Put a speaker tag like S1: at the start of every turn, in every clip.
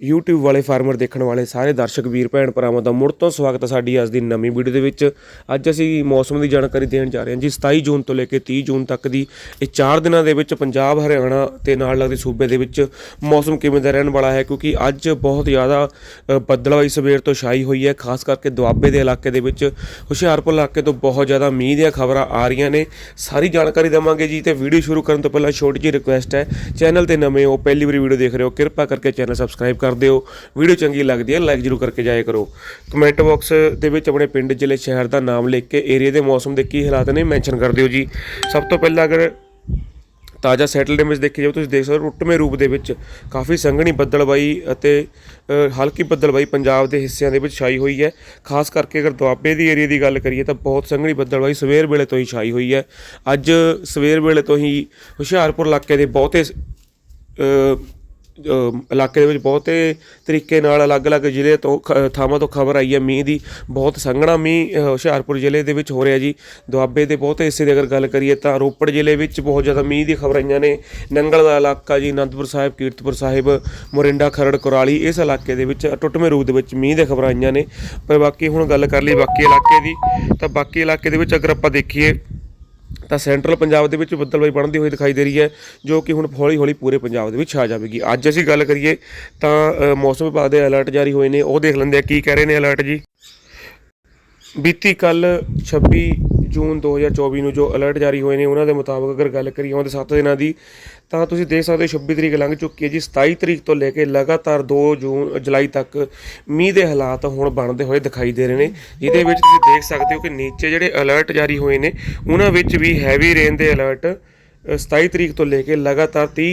S1: YouTube ਵਾਲੇ farmer ਦੇਖਣ ਵਾਲੇ ਸਾਰੇ ਦਰਸ਼ਕ ਵੀਰ ਭੈਣ ਭਰਾਵਾਂ ਦਾ ਮੁੜ ਤੋਂ ਸਵਾਗਤ ਹੈ ਸਾਡੀ ਅੱਜ ਦੀ ਨਵੀਂ ਵੀਡੀਓ ਦੇ ਵਿੱਚ। ਅੱਜ ਅਸੀਂ ਮੌਸਮ ਦੀ ਜਾਣਕਾਰੀ ਦੇਣ ਜਾ ਰਹੇ ਹਾਂ ਜੀ। 27 ਜੂਨ ਤੋਂ ਲੈ ਕੇ 30 ਜੂਨ ਤੱਕ ਦੀ ਇਹ 4 ਦਿਨਾਂ ਦੇ ਵਿੱਚ ਪੰਜਾਬ ਹਰਿਆਣਾ ਤੇ ਨਾਲ ਲੱਗਦੇ ਸੂਬੇ ਦੇ ਵਿੱਚ ਮੌਸਮ ਕਿਵੇਂ ਦਾ ਰਹਿਣ ਵਾਲਾ ਹੈ ਕਿਉਂਕਿ ਅੱਜ ਬਹੁਤ ਜ਼ਿਆਦਾ ਅ, ਬੱਦਲਵਾਈ ਸਵੇਰ ਤੋਂ ਛਾਈ ਹੋਈ ਹੈ। ਖਾਸ ਕਰਕੇ ਦੁਆਬੇ ਦੇ ਇਲਾਕੇ ਦੇ ਵਿੱਚ ਹੁਸ਼ਿਆਰਪੁਰ ਇਲਾਕੇ ਤੋਂ ਬਹੁਤ ਜ਼ਿਆਦਾ ਮੀਂਹ ਦੀਆਂ ਖਬਰਾਂ ਆ ਰਹੀਆਂ ਨੇ। ਸਾਰੀ ਜਾਣਕਾਰੀ ਦੇਵਾਂਗੇ ਜੀ ਤੇ ਵੀਡੀਓ ਸ਼ੁਰੂ ਕਰਨ ਤੋਂ ਪਹਿਲਾਂ ਛੋਟੀ ਜਿਹੀ ਰਿਕੁਐਸਟ ਹੈ ਚੈਨਲ ਤੇ ਨਵੇਂ ਹੋ ਪਹਿਲੀ ਵਾਰੀ ਵੀਡੀਓ ਦੇਖ ਰਹੇ ਹੋ ਕਿਰਪਾ ਕਰਕੇ ਚੈਨਲ ਸਬਸਕ੍ਰਾਈਬ ਕਰ ਦਿਓ ਵੀਡੀਓ ਚੰਗੀ ਲੱਗਦੀ ਹੈ ਲਾਈਕ ਜਰੂਰ ਕਰਕੇ ਜਾਇਆ ਕਰੋ। ਕਮੈਂਟ ਬਾਕਸ ਦੇ ਵਿੱਚ ਆਪਣੇ ਪਿੰਡ, ਜ਼ਿਲ੍ਹੇ, ਸ਼ਹਿਰ ਦਾ ਨਾਮ ਲਿਖ ਕੇ ਏਰੀਆ ਦੇ ਮੌਸਮ ਦੇ ਕੀ ਹਾਲਾਤ ਨੇ ਮੈਂਸ਼ਨ ਕਰ ਦਿਓ ਜੀ। ਸਭ ਤੋਂ ਪਹਿਲਾਂ ਅਗਰ ਤਾਜ਼ਾ ਸੈਟਲਡ ਇਮੇਜ ਦੇਖੀ ਜਾਓ ਤੁਸੀਂ ਦੇਖ ਸਕਦੇ ਹੋ ਰੁੱਟਵੇਂ ਰੂਪ ਦੇ ਵਿੱਚ ਕਾਫੀ ਸੰਘਣੀ ਬੱਦਲਬਾਈ ਅਤੇ ਹਲਕੀ ਬੱਦਲਬਾਈ ਪੰਜਾਬ ਦੇ ਹਿੱਸਿਆਂ ਦੇ ਵਿੱਚ ਛਾਈ ਹੋਈ ਹੈ। ਖਾਸ ਕਰਕੇ ਅਗਰ ਦੁਆਬੇ ਦੀ ਏਰੀਆ ਦੀ ਗੱਲ ਕਰੀਏ ਤਾਂ ਬਹੁਤ ਸੰਘਣੀ ਬੱਦਲਬਾਈ ਸਵੇਰ ਵੇਲੇ ਤੋਂ ਹੀ ਛਾਈ ਹੋਈ ਹੈ। ਅੱਜ ਸਵੇਰ ਵੇਲੇ ਤੋਂ ਹੀ ਹੁਸ਼ਿਆਰਪੁਰ ਇਲਾਕੇ ਦੇ ਬਹੁਤੇ ਇਲਾਕੇ ਦੇ ਵਿੱਚ ਬਹੁਤੇ ਤਰੀਕੇ ਨਾਲ ਅਲੱਗ-ਅਲੱਗ ਜ਼ਿਲ੍ਹੇ ਤੋਂ ਖ- ਥਾਵਾਂ ਤੋਂ ਖਬਰ ਆਈ ਹੈ। ਮੀਂਹ ਦੀ ਬਹੁਤ ਸੰਘਣਾ ਮੀਂਹ ਹੁਸ਼ਿਆਰਪੁਰ ਜ਼ਿਲ੍ਹੇ ਦੇ ਵਿੱਚ ਹੋ ਰਿਹਾ ਜੀ। ਦੁਆਬੇ ਦੇ ਬਹੁਤੇ ਹਿੱਸੇ ਦੀ ਅਗਰ ਗੱਲ ਕਰੀਏ ਤਾਂ ਰੋਪੜ ਜ਼ਿਲ੍ਹੇ ਵਿੱਚ ਬਹੁਤ ਜ਼ਿਆਦਾ ਮੀਂਹ ਦੀ ਖਬਰ ਆਈਆਂ ਨੇ। ਨੰਗਲ ਦਾ ਇਲਾਕਾ ਜੀ, ਅਨੰਦਪੁਰ ਸਾਹਿਬ, ਕੀਰਤਪੁਰ ਸਾਹਿਬ, ਮੋਰਿੰਡਾ, ਖਰੜ, ਕੁਰਾਲੀ, ਇਸ ਇਲਾਕੇ ਦੇ ਵਿੱਚ ਟੁੱਟਵੇਂ ਰੂਪ ਦੇ ਵਿੱਚ ਮੀਂਹ ਦੇ ਖਬਰਾਂ ਆਈਆਂ ਨੇ। ਪਰ ਬਾਕੀ ਹੁਣ ਗੱਲ ਕਰ ਲਈ ਬਾਕੀ ਇਲਾਕੇ ਦੀ, ਤਾਂ ਬਾਕੀ ਇਲਾਕੇ ਦੇ ਵਿੱਚ ਅਗਰ ਆਪਾਂ ਦੇਖੀਏ ਤਾਂ ਸੈਂਟਰਲ ਪੰਜਾਬ ਦੇ ਵਿੱਚ ਬੱਦਲਬਾਈ ਬਣਦੀ ਹੋਈ ਦਿਖਾਈ ਦੇ ਰਹੀ ਹੈ, ਜੋ ਕਿ ਹੁਣ ਹੌਲੀ ਹੌਲੀ ਪੂਰੇ ਪੰਜਾਬ ਦੇ ਵਿੱਚ ਛਾ ਜਾਵੇਗੀ। ਅੱਜ ਅਸੀਂ ਗੱਲ ਕਰੀਏ ਤਾਂ ਮੌਸਮ ਵਿਭਾਗ ਦੇ ਅਲਰਟ ਜਾਰੀ ਹੋਏ ਨੇ। ਉਹ ਦੇਖ ਲੈਂਦੇ ਆ ਕੀ ਕਹਿ ਰਹੇ ਨੇ ਅਲਰਟ ਜੀ। ਬੀਤੀ ਕੱਲ 26 ਜੂਨ 2024 ਨੂੰ ਜੋ ਅਲਰਟ ਜਾਰੀ ਹੋਏ ਨੇ ਉਹਨਾਂ ਦੇ ਮੁਤਾਬਕ ਅਗਰ ਗੱਲ ਕਰੀਏ ਆਉਂਦੇ 7 ਦਿਨਾਂ ਦੀ ਤਾਂ ਤੁਸੀਂ ਦੇਖ ਸਕਦੇ ਹੋ 26 ਤਰੀਕ ਲੰਘ ਚੁੱਕੀ ਹੈ ਜੀ। 27 ਤਰੀਕ ਤੋਂ ਲੈ ਕੇ ਲਗਾਤਾਰ 2 ਜੂਨ ਜੁਲਾਈ ਤੱਕ ਮੀਂਹ ਦੇ ਹਾਲਾਤ ਹੁਣ ਬਣਦੇ ਹੋਏ ਦਿਖਾਈ ਦੇ ਰਹੇ ਨੇ। ਜਿਹਦੇ ਵਿੱਚ ਤੁਸੀਂ ਦੇਖ ਸਕਦੇ ਹੋ ਕਿ ਨੀਚੇ ਜਿਹੜੇ ਅਲਰਟ ਜਾਰੀ ਹੋਏ ਨੇ ਉਹਨਾਂ ਵਿੱਚ ਵੀ ਹੈਵੀ ਰੇਨ ਦੇ ਅਲਰਟ ਅ, 27 ਤਰੀਕ ਤੋਂ ਲੈ ਕੇ ਲਗਾਤਾਰ 30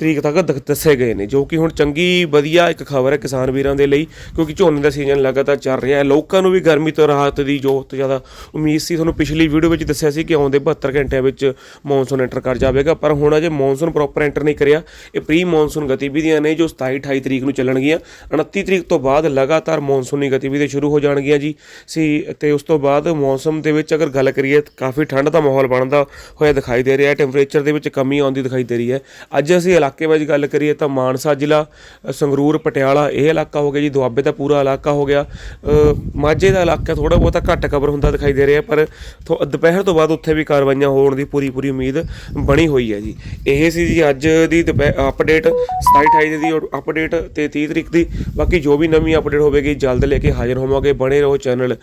S1: ਤਰੀਕ ਤੱਕ ਦੱਸੇ ਗਏ ਨੇ, ਜੋ ਕਿ ਹੁਣ ਚੰਗੀ, ਵਧੀਆ ਇੱਕ ਖਬਰ ਹੈ ਕਿਸਾਨ ਵੀਰਾਂ ਦੇ ਲਈ, ਕਿਉਂਕਿ ਝੋਨੇ ਦਾ ਸੀਜ਼ਨ ਲਗਾਤਾਰ ਚੱਲ ਰਿਹਾ ਹੈ। ਲੋਕਾਂ ਨੂੰ ਵੀ ਗਰਮੀ ਤੋਂ ਰਾਹਤ ਦੀ ਜੋ ਜ਼ਿਆਦਾ ਉਮੀਦ ਸੀ, ਤੁਹਾਨੂੰ ਪਿਛਲੀ ਵੀਡੀਓ ਵਿੱਚ ਦੱਸਿਆ ਸੀ ਕਿ ਆਉਂਦੇ 72 ਘੰਟਿਆਂ ਵਿੱਚ ਮੌਨਸੂਨ ਐਂਟਰ ਕਰ ਜਾਵੇਗਾ, ਪਰ ਹੁਣ ਅਜੇ ਮੌਨਸੂਨ ਪ੍ਰੋਪਰ ਐਂਟਰ ਨਹੀਂ ਕਰਿਆ। ਇਹ ਪ੍ਰੀ ਮੌਨਸੂਨ ਗਤੀਵਿਧੀਆਂ ਨੇ ਜੋ 27 28 ਤਰੀਕ ਨੂੰ ਚੱਲਣਗੀਆਂ। 29 ਤਰੀਕ ਤੋਂ ਬਾਅਦ ਲਗਾਤਾਰ ਮੌਨਸੂਨੀ ਗਤੀਵਿਧੀਆਂ ਸ਼ੁਰੂ ਹੋ ਜਾਣਗੀਆਂ ਜੀ। ਸੀ, ਤੇ ਉਸ ਤੋਂ ਬਾਅਦ ਮੌਸਮ ਦੇ ਵਿੱਚ ਅਗਰ ਗੱਲ ਕਰੀਏ, ਕਾਫੀ ਠੰਡ ਦਾ ਮਾਹੌਲ ਬਣਦਾ ਹੋਇਆ ਦਿਖਾਈ ਦੇ ਰਿਹਾ ਹੈ। ਟੈਂਪਰੇਚਰ ਦੇ ਵਿੱਚ ਕਮੀ ਆਉਂਦੀ ਦਿਖਾਈ ਦੇ ਰਹੀ ਹੈ। ਅੱਜ ਅਸੀਂ ਇਲਾਕੇ ਵਿੱਚ ਗੱਲ ਕਰੀਏ ਤਾਂ ਮਾਨਸਾ ਜ਼ਿਲ੍ਹਾ ਸੰਗਰੂਰ, ਪਟਿਆਲਾ ਇਹ ਇਲਾਕਾ ਹੋ ਗਿਆ ਜੀ, ਦੁਆਬੇ ਦਾ ਪੂਰਾ ਇਲਾਕਾ ਹੋ ਗਿਆ। ਮਾਝੇ ਦਾ ਇਲਾਕਾ ਥੋੜਾ ਬਹੁਤਾ ਘੱਟ ਕਵਰ ਹੁੰਦਾ ਦਿਖਾਈ ਦੇ ਰਿਹਾ, ਪਰ ਥੋ- ਦੁਪਹਿਰ ਤੋਂ ਬਾਅਦ ਉੱਥੇ ਵੀ ਕਾਰਵਾਈਆਂ ਹੋਣ ਦੀ ਪੂਰੀ ਪੂਰੀ ਉਮੀਦ ਬਣੀ ਹੋਈ ਹੈ ਜੀ। ਇਹ ਸੀ ਜੀ ਅੱਜ ਦੀ ਅਪਡੇਟ 27 28 ਦੀ ਅਪਡੇਟ ਤੇ 30 ਤਰੀਕ ਦੀ। ਬਾਕੀ ਜੋ ਵੀ ਨਵੀਂ ਅਪਡੇਟ ਹੋਵੇਗੀ, ਜਲਦ ਲੈ ਕੇ ਹਾਜ਼ਰ ਹੋਵਾਂਗੇ। ਬਣੇ ਰਹੋ ਚੈਨਲ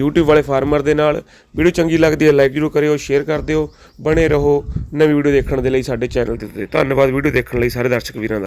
S1: YouTube ਵਾਲੇ ਫਾਰਮਰ ਦੇ ਨਾਲ। ਵੀਡੀਓ ਚੰਗੀ ਲੱਗਦੀ ਹੈ ਲਾਈਕ ਜ਼ਰੂਰ ਕਰਿਓ ਸ਼ੇਅਰ ਕਰ ਦਿਓ। ਬਣੇ ਰਹੋ ਨਵੀਂ ਵੀਡੀਓ ਦੇਖਣ ਦੇ ਲਈ ਸਾਡੇ ਚੈਨਲ ਦੇ ਉੱਤੇ ਧੰਨਵਾਦ ਵੀਡੀਓ ਦੇਖਣ ਲਈ ਸਾਰੇ ਦਰਸ਼ਕ ਵੀਰਾਂ ਦਾ